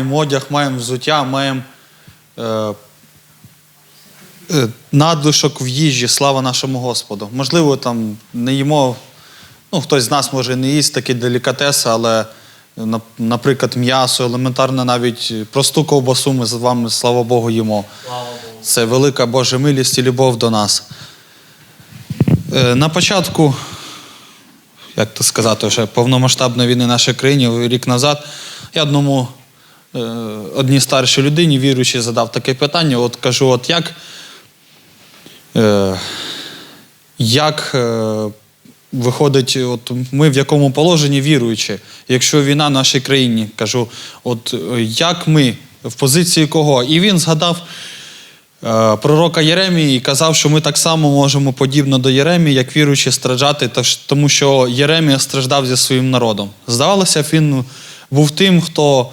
Маємо одяг, маємо взуття, маємо е, е, надлишок в їжі, слава нашому Господу. Можливо, там не їмо, ну, хтось з нас може не їсть такі делікатеси, але, наприклад, м'ясо, елементарно навіть просту ковбасу ми з вами, слава Богу, їмо. Це велика Божа милість і любов до нас. Е, На початку, як то сказати, вже повномасштабної війни нашій країні рік назад, я одному одній старшій людині, віруючій, задав таке питання. От кажу, от як, е, як е, виходить, от ми в якому положенні віруючі, якщо війна в нашій країні, кажу, от е, як ми, в позиції кого? І він згадав е, пророка Єремії і казав, що ми так само можемо подібно до Єремії, як віруючі, страждати, тому що Єремія страждав зі своїм народом. Здавалося, він був тим, хто е,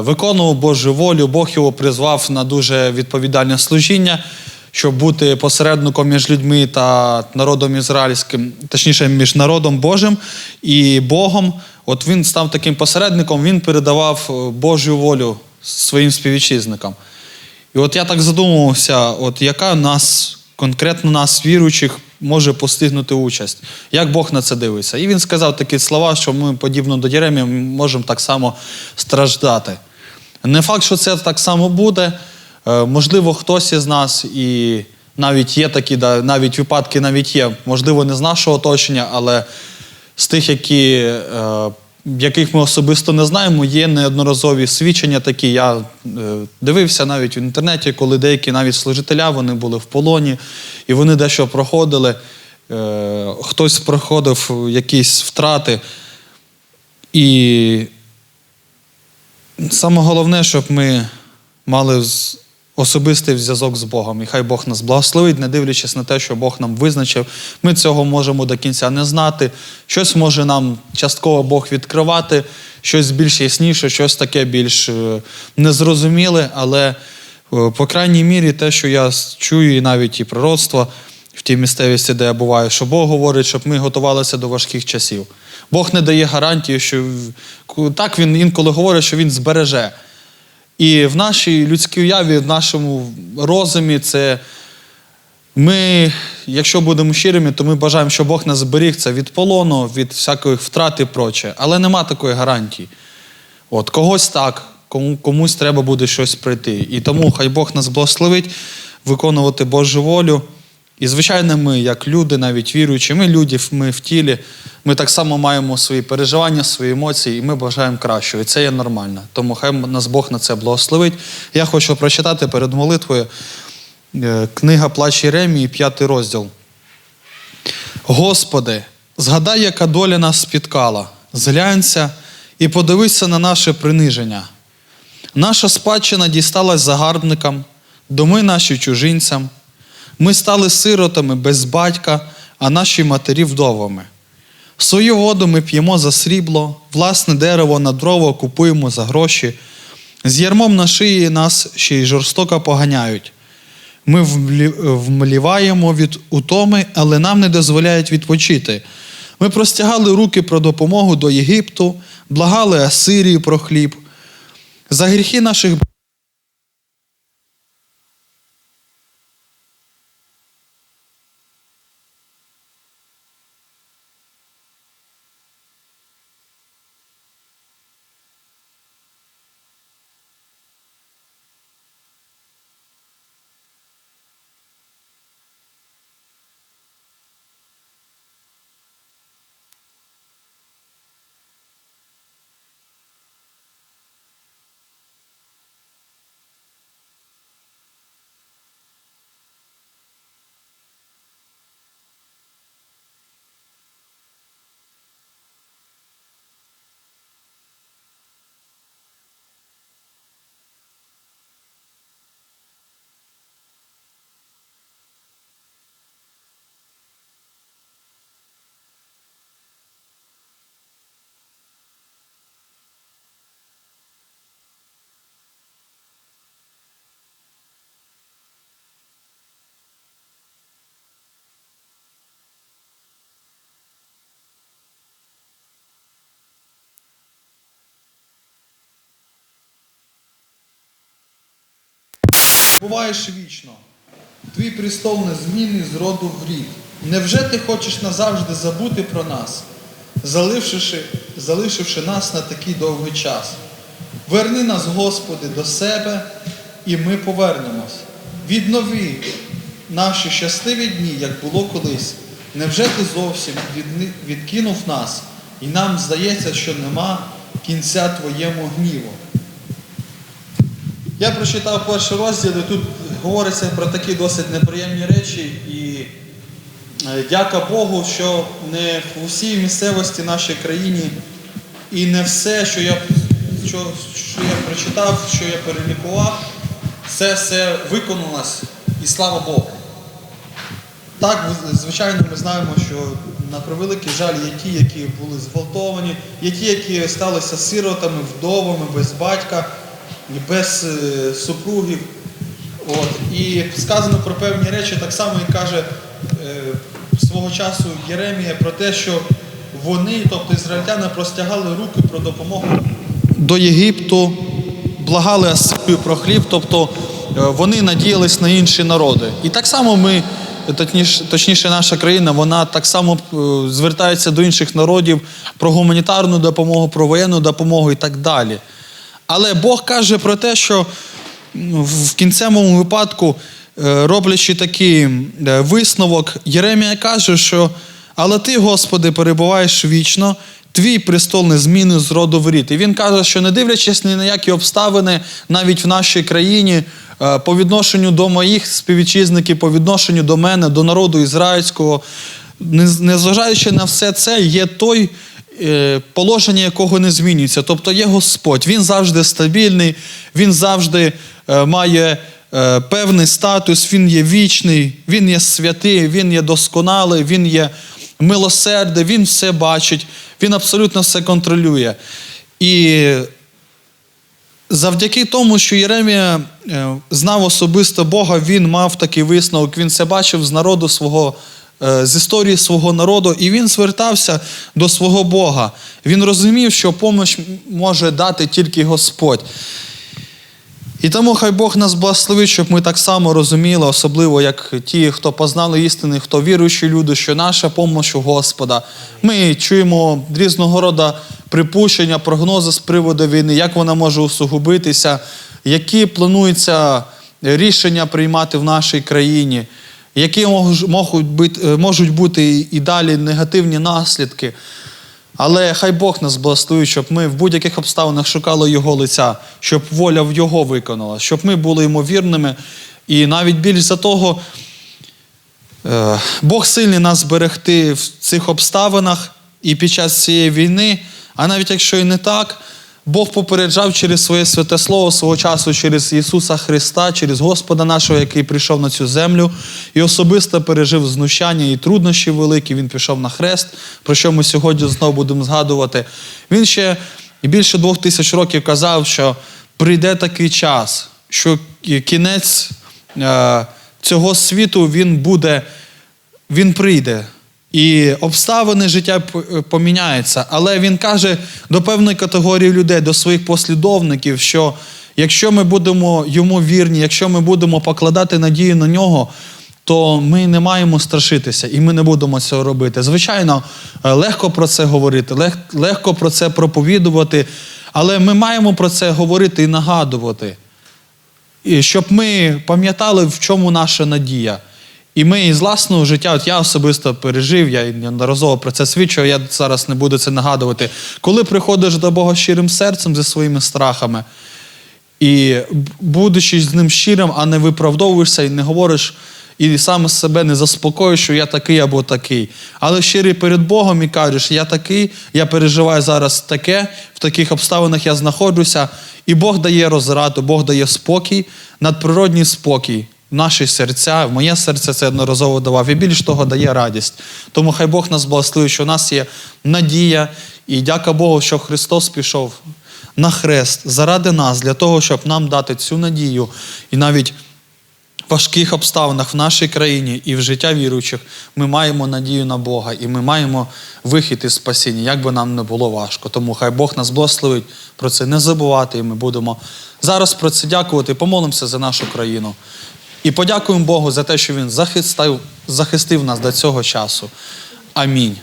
виконував Божу волю, Бог його призвав на дуже відповідальне служіння, щоб бути посередником між людьми та народом ізраїльським, точніше, між народом Божим і Богом. От він став таким посередником, він передавав е, Божу волю своїм співвітчизникам. І от я так задумувався, от яка нас, конкретно нас, віруючих, може постигнути участь, як Бог на це дивиться. І він сказав такі слова, що ми, подібно до Єремія, можемо так само страждати. Не факт, що це так само буде. Е, Можливо, хтось із нас, і навіть є такі, навіть випадки навіть є, можливо, не з нашого оточення, але з тих, які, е, яких ми особисто не знаємо, є неодноразові свідчення такі. Я е, дивився навіть в інтернеті, коли деякі навіть служителя вони були в полоні, і вони дещо проходили. Е, хтось проходив якісь втрати. І саме головне, щоб ми мали особистий зв'язок з Богом. І хай Бог нас благословить, не дивлячись на те, що Бог нам визначив. Ми цього можемо до кінця не знати. Щось може нам частково Бог відкривати, щось більш ясніше, щось таке більш е, незрозуміле, але е, по крайній мірі те, що я чую, і навіть і пророцтво в тій місцевості, де я буваю, що Бог говорить, щоб ми готувалися до важких часів. Бог не дає гарантії, що так він інколи говорить, що він збереже. І в нашій людській уяві, в нашому розумі, це ми, якщо будемо щирими, то ми бажаємо, що Бог нас зберіг це від полону, від всякої втрат і проче. Але нема такої гарантії. От, когось так, кому, комусь треба буде щось прийти. І тому хай Бог нас благословить виконувати Божу волю. І, звичайно, ми, як люди, навіть віруючі, ми люди, ми в тілі, ми так само маємо свої переживання, свої емоції, і ми бажаємо кращого. І це є нормально. Тому хай нас Бог на це благословить. Я хочу прочитати перед молитвою е, книга Плач Єремії, п'ятий розділ. Господи, згадай, яка доля нас спіткала, зглянься і подивися на наше приниження. Наша спадщина дісталась загарбникам, доми наші чужинцям. Ми стали сиротами без батька, а наші матері вдовами. Свою воду ми п'ємо за срібло, власне дерево на дрова купуємо за гроші. З ярмом на шиї нас ще й жорстоко поганяють. Ми вмліваємо від утоми, але нам не дозволяють відпочити. Ми простягали руки про допомогу до Єгипту, благали Асирії про хліб. За гріхи наших Буваєш вічно. Твій престол незмінний з роду в рід. Невже ти хочеш назавжди забути про нас, залишивши, залишивши нас на такий довгий час? Верни нас, Господи, до себе, і ми повернемось. Віднови наші щасливі дні, як було колись. Невже ти зовсім відкинув нас, і нам здається, що нема кінця твоєму гніву? Я прочитав перший розділ, і тут говориться про такі досить неприємні речі. І е, дяка Богу, що не в усій місцевості нашій країні і не все, що я, що, що я прочитав, що я перелікував, це все виконалось, і слава Богу. Так, звичайно, ми знаємо, що на превеликий жаль є ті, які були зґвалтовані, є ті, які сталися сиротами, вдовами, без батька, і без е, супругів. От. І сказано про певні речі, так само і каже е, свого часу Єремія про те, що вони, тобто ізраїльтяни, простягали руки про допомогу до Єгипту, благали Асирію про хліб, тобто е, вони надіялись на інші народи. І так само ми, точніше, наша країна, вона так само звертається до інших народів про гуманітарну допомогу, про воєнну допомогу і так далі. Але Бог каже про те, що в кінцевому випадку, е, роблячи такий е, висновок, Єремія каже, що але ти, Господи, перебуваєш вічно, твій престол не змінив з роду в рід. І він каже, що не дивлячись ні на які обставини, навіть в нашій країні, е, по відношенню до моїх співвітчизників, по відношенню до мене, до народу ізраїльського, незважаючи на все це, є той положення якого не змінюється. Тобто є Господь, Він завжди стабільний, Він завжди е, має е, певний статус, Він є вічний, Він є святий, Він є досконалий, Він є милосердний, Він все бачить, Він абсолютно все контролює. І Завдяки тому, що Єремія е, знав особисто Бога, він мав такий висновок, він це бачив з народу свого, е, з історії свого народу, і він звертався до свого Бога. Він розумів, що помощ може дати тільки Господь. І тому хай Бог нас благословить, щоб ми так само розуміли, особливо як ті, хто познали істини, хто віруючі люди, що наша помощь у Господа. Ми чуємо різного роду припущення, прогнози з приводу війни, як вона може усугубитися, які плануються рішення приймати в нашій країні, які можуть бути, можуть бути і далі негативні наслідки. Але хай Бог нас благословить, щоб ми в будь-яких обставинах шукали Його лиця, щоб воля в Його виконала, щоб ми були йому вірними. І навіть більш за того, е, Бог сильний нас зберегти в цих обставинах і під час цієї війни. А навіть якщо і не так, Бог попереджав через своє святе слово свого часу, через Ісуса Христа, через Господа нашого, який прийшов на цю землю і особисто пережив знущання і труднощі великі. Він пішов на хрест, про що ми сьогодні знову будемо згадувати. Він ще більше двох тисяч років казав, що прийде такий час, що кінець е, цього світу він буде, він прийде. І обставини життя п- поміняються. Але він каже до певної категорії людей, до своїх послідовників, що якщо ми будемо йому вірні, якщо ми будемо покладати надію на нього, то ми не маємо страшитися і ми не будемо цього робити. Звичайно, е, легко про це говорити, лег- легко про це проповідувати, але ми маємо про це говорити і нагадувати. І щоб ми пам'ятали, в чому наша надія. І ми із власного життя, от я особисто пережив, я неодноразово про це свідчив, я зараз не буду це нагадувати. Коли приходиш до Бога щирим серцем зі своїми страхами, і будучи з ним щирим, а не виправдовуєшся і не говориш, і сам себе не заспокоїш, що я такий або такий. Але щирий перед Богом і кажеш, я такий, я переживаю зараз таке, в таких обставинах я знаходжуся, і Бог дає розраду, Бог дає спокій, надприродній спокій наші серця, в моє серце це одноразово давав, і більш того дає радість. Тому хай Бог нас благословить, що у нас є надія і дяка Богу, що Христос пішов на хрест заради нас, для того, щоб нам дати цю надію і навіть. Важких обставинах в нашій країні і в життя віруючих ми маємо надію на Бога, і ми маємо вихід із спасіння, як би нам не було важко. Тому хай Бог нас благословить про це не забувати, і ми будемо зараз про це дякувати. Помолимося за нашу країну. І подякуємо Богу за те, що Він захистив, захистив нас до цього часу. Амінь.